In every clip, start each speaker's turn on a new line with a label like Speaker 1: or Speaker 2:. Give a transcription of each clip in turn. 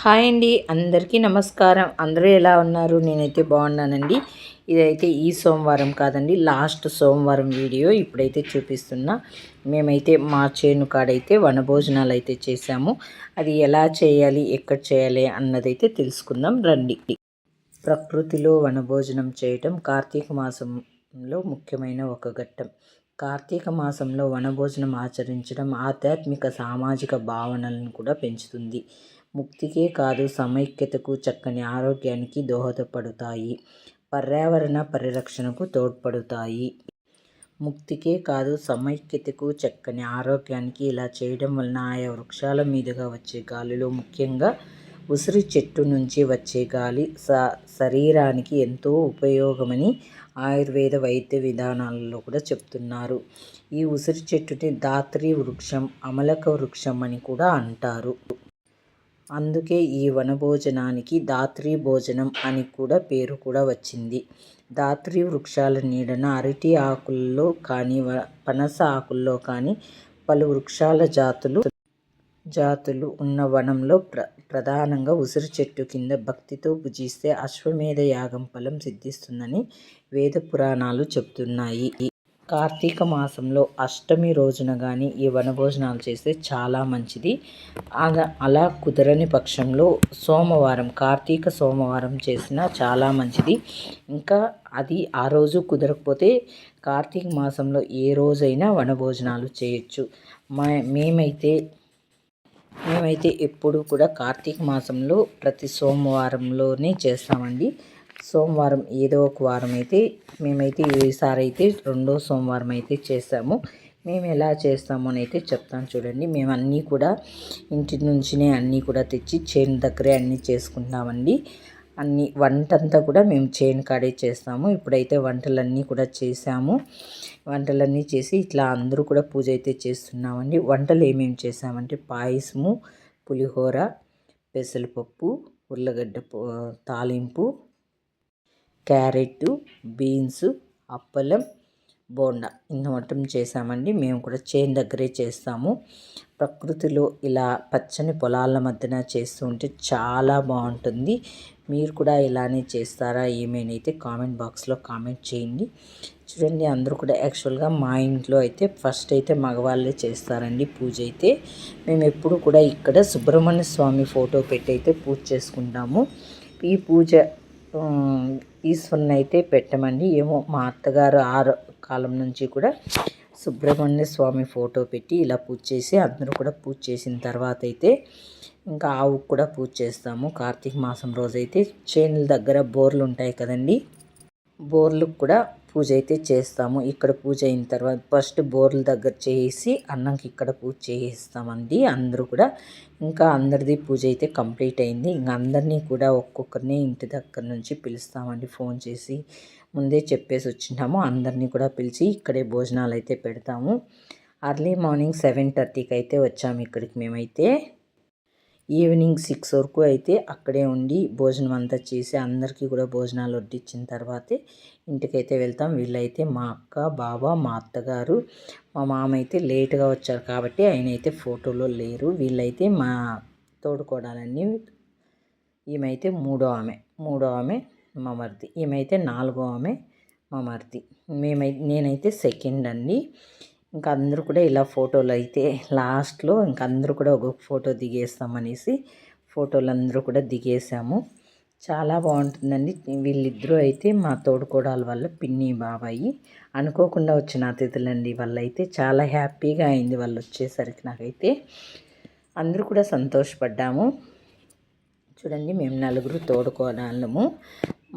Speaker 1: Hi అండి అందరికీ నమస్కారం. అందరూ ఎలా ఉన్నారు? నేనైతే బాగున్నానండి. ఇదైతే ఈ సోమవారం కాదండి లాస్ట్ సోమవారం వీడియో ఇప్పుడైతే చూపిస్తున్నా. మేమైతే మా చేను కాడైతే వనభోజనాలు అయితే చేసాము అది ఎలా చేయాలి ఎక్కడ చేయాలి అన్నదైతే తెలుసుకుందాం. రండి. ప్రకృతిలో వనభోజనం చేయటం కార్తీక మాసంలో ముఖ్యమైన ఒక ఘట్టం. కార్తీక మాసంలో వనభోజనం ఆచరించడం ఆధ్యాత్మిక సామాజిక భావనలను కూడా పెంచుతుంది. ముక్తికే కాదు సమైక్యతకు చక్కని ఆరోగ్యానికి దోహదపడతాయి. పర్యావరణ పరిరక్షణకు తోడ్పడతాయి. ముక్తికే కాదు సమైక్యతకు చక్కని ఆరోగ్యానికి ఇలా చేయడం వలన ఆయా వృక్షాల మీదుగా వచ్చే గాలిలో ముఖ్యంగా ఉసిరి చెట్టు నుంచి వచ్చే గాలి స శరీరానికి ఎంతో ఉపయోగమని ఆయుర్వేద వైద్య విధానాలలో కూడా చెప్తున్నారు. ఈ ఉసిరి చెట్టుని దాత్రి వృక్షం అమలక వృక్షం అని కూడా అంటారు. అందుకే ఈ వనభోజనానికి దాత్రి భోజనం అని కూడా పేరు కూడా వచ్చింది. దాత్రి వృక్షాల నీడన అరటి ఆకుల్లో కానీ పనస ఆకుల్లో కానీ పలు వృక్షాల జాతులు జాతులు ఉన్న వనంలో ప్ర ప్రధానంగా ఉసిరి చెట్టు కింద భక్తితో పూజిస్తే అశ్వమేధ యాగం ఫలం సిద్ధిస్తుందని వేద పురాణాలు చెప్తున్నాయి. కార్తీక మాసంలో అష్టమి రోజున కానీ ఈ వనభోజనాలు చేస్తే చాలా మంచిది. అలా అలా కుదరని పక్షంలో సోమవారం కార్తీక సోమవారం చేసినా చాలా మంచిది. ఇంకా అది ఆ రోజు కుదరకపోతే కార్తీక మాసంలో ఏ రోజైనా వనభోజనాలు చేయొచ్చు. మా మేమైతే మేమైతే ఎప్పుడు కూడా కార్తీక మాసంలో ప్రతి సోమవారంలోనే చేస్తామండి. సోమవారం ఏదో ఒక వారం అయితే మేమైతే ఈసారి అయితే రెండో సోమవారం అయితే చేసాము మేము ఎలా చేస్తాము అని అయితే చెప్తాను చూడండి. మేము అన్నీ కూడా ఇంటి నుంచినే అన్నీ కూడా తెచ్చి చేను దగ్గరే అన్నీ చేసుకుంటామండి అన్ని వంటంతా కూడా మేము చేను కాడే చేస్తాము. ఇప్పుడైతే వంటలన్నీ కూడా చేసాము వంటలన్నీ చేసి ఇట్లా అందరూ కూడా పూజ అయితే చేస్తున్నామండి. వంటలు ఏమేమి చేసామంటే పాయసము పులిహోర పెసరపప్పు ఉర్లగడ్డ తాలింపు క్యారెట్ బీన్స్ అప్పలం బోండా ఇంత మొత్తం చేసామండి. మేము కూడా చేను దగ్గరే చేస్తాము. ప్రకృతిలో ఇలా పచ్చని పొలాల మధ్యన చేస్తూ ఉంటే చాలా బాగుంటుంది. మీరు కూడా ఇలానే చేస్తారా? ఏమేనైతే కామెంట్ బాక్స్లో కామెంట్ చేయండి. చూడండి అందరూ కూడా యాక్చువల్గా మా ఇంట్లో అయితే ఫస్ట్ అయితే మగవాళ్ళే చేస్తారండి పూజ అయితే. మేము ఎప్పుడు కూడా ఇక్కడ సుబ్రహ్మణ్య స్వామి ఫోటో పెట్టి అయితే పూజ చేసుకుంటాము. ఈ పూజ ఈశ్వరుని అయితే పెట్టమండి. ఏమో మా అత్తగారు ఆరు కాలం నుంచి కూడా సుబ్రహ్మణ్య స్వామి ఫోటో పెట్టి ఇలా పూజ చేసి అందరూ కూడా పూజ చేసిన తర్వాత అయితే ఇంకా ఆవుకు కూడా పూజ చేస్తాము. కార్తీక మాసం రోజైతే చేనుల దగ్గర బోర్లు ఉంటాయి కదండి. బోర్లకు కూడా పూజ అయితే చేస్తాము. ఇక్కడ పూజ అయిన తర్వాత ఫస్ట్ బోర్ల దగ్గర చేసి అన్నంకి ఇక్కడ పూజ చేయిస్తామండి అందరూ కూడా. ఇంకా అందరిది పూజ అయితే కంప్లీట్ అయింది. ఇంకా అందరినీ కూడా ఒక్కొక్కరిని ఇంటి దగ్గర నుంచి పిలుస్తామండి. ఫోన్ చేసి ముందే చెప్పేసి వచ్చింటాము అందరినీ కూడా పిలిచి ఇక్కడే భోజనాలు అయితే పెడతాము. అర్లీ మార్నింగ్ సెవెన్ థర్టీకి అయితే వచ్చాము ఇక్కడికి మేమైతే. ఈవినింగ్ సిక్స్ వరకు అయితే అక్కడే ఉండి భోజనం అంతా చేసి అందరికీ కూడా భోజనాలు వడ్డించిన తర్వాతే ఇంటికైతే వెళ్తాం. వీళ్ళైతే మా అక్క బావ మా అత్తగారు మా మామ అయితే లేట్గా వచ్చారు కాబట్టి ఆయన అయితే ఫోటోలో లేరు. వీళ్ళైతే మా తోడుకోవడాలన్నీ ఈమె మూడో ఆమె మూడో ఆమె మా మరిది. ఈమె నాలుగో ఆమె మా మరిది. మేమై నేనైతే సెకండ్ అండి. ఇంకా అందరూ కూడా ఇలా ఫోటోలు అయితే లాస్ట్లో ఇంక అందరూ కూడా ఒక ఫోటో దిగేస్తామనేసి ఫోటోలు అందరూ కూడా దిగేసాము. చాలా బాగుంటుందండి. వీళ్ళిద్దరూ అయితే మా తోడుకోడాల వల్ల పిన్ని బాబాయి. అనుకోకుండా వచ్చిన అతిథులండి వాళ్ళైతే. చాలా హ్యాపీగా అయింది వాళ్ళు వచ్చేసరికి నాకైతే. అందరూ కూడా సంతోషపడ్డాము. చూడండి మేము నలుగురు తోడుకోవడాలము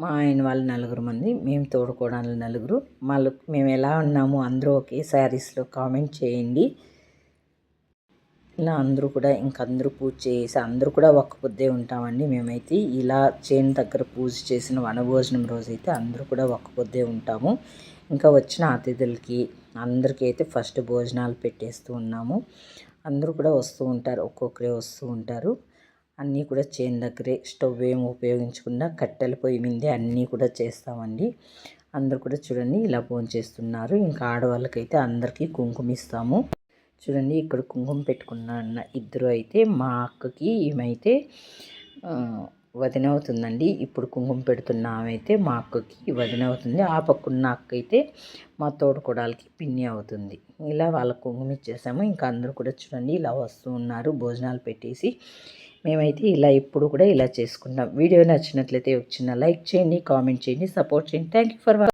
Speaker 1: మా ఆయన వాళ్ళు నలుగురు మంది మేము తోడుకోవడానికి నలుగురు. మళ్ళీ మేము ఎలా ఉన్నాము అందరూ ఒకే శారీస్లో కామెంట్ చేయండి. ఇలా అందరూ కూడా ఇంకందరూ పూజ చేసి అందరూ కూడా ఒక్క పొద్దే ఉంటామండి మేమైతే. ఇలా చేను దగ్గర పూజ చేసిన వనభోజనం రోజైతే అందరూ కూడా ఒక్క పొద్దే ఉంటాము. ఇంకా వచ్చిన అతిథులకి అందరికీ అయితే ఫస్ట్ భోజనాలు పెట్టేస్తూ ఉన్నాము. అందరూ కూడా వస్తూ ఉంటారు ఒక్కొక్కరే వస్తూ ఉంటారు. అన్నీ కూడా చేను దగ్గరే స్టవ్ ఏమి ఉపయోగించకుండా కట్టెల పొయ్యి మీదే అన్నీ కూడా చేస్తామండి. అందరు కూడా చూడండి ఇలా ఫోన్ చేస్తున్నారు. ఇంకా ఆడవాళ్ళకైతే అందరికీ కుంకుమ ఇస్తాము. చూడండి ఇక్కడ కుంకుమ పెట్టుకున్న ఇద్దరు అయితే మా అక్కకి ఈమెయితే వదిన అవుతుందండి. ఇప్పుడు కుంకుమ పెడుతున్న ఆమె అయితే మా అక్కకి వదిన అవుతుంది. ఆ పక్కన్న అక్క అయితే మా తోడుకోడాలకి పిన్ని అవుతుంది. ఇలా వాళ్ళ కుంకుమ ఇచ్చేసాము. ఇంకా అందరూ కూడా చూడండి ఇలా వస్తూ ఉన్నారు. భోజనాలు పెట్టేసి మేమైతే ఇలా ఇప్పుడు కూడా ఇలా చేసుకున్నాం. వీడియో నచ్చినట్లయితే ఒక చిన్న లైక్ చేయండి కామెంట్ చేయండి సపోర్ట్ చేయండి. Thank you for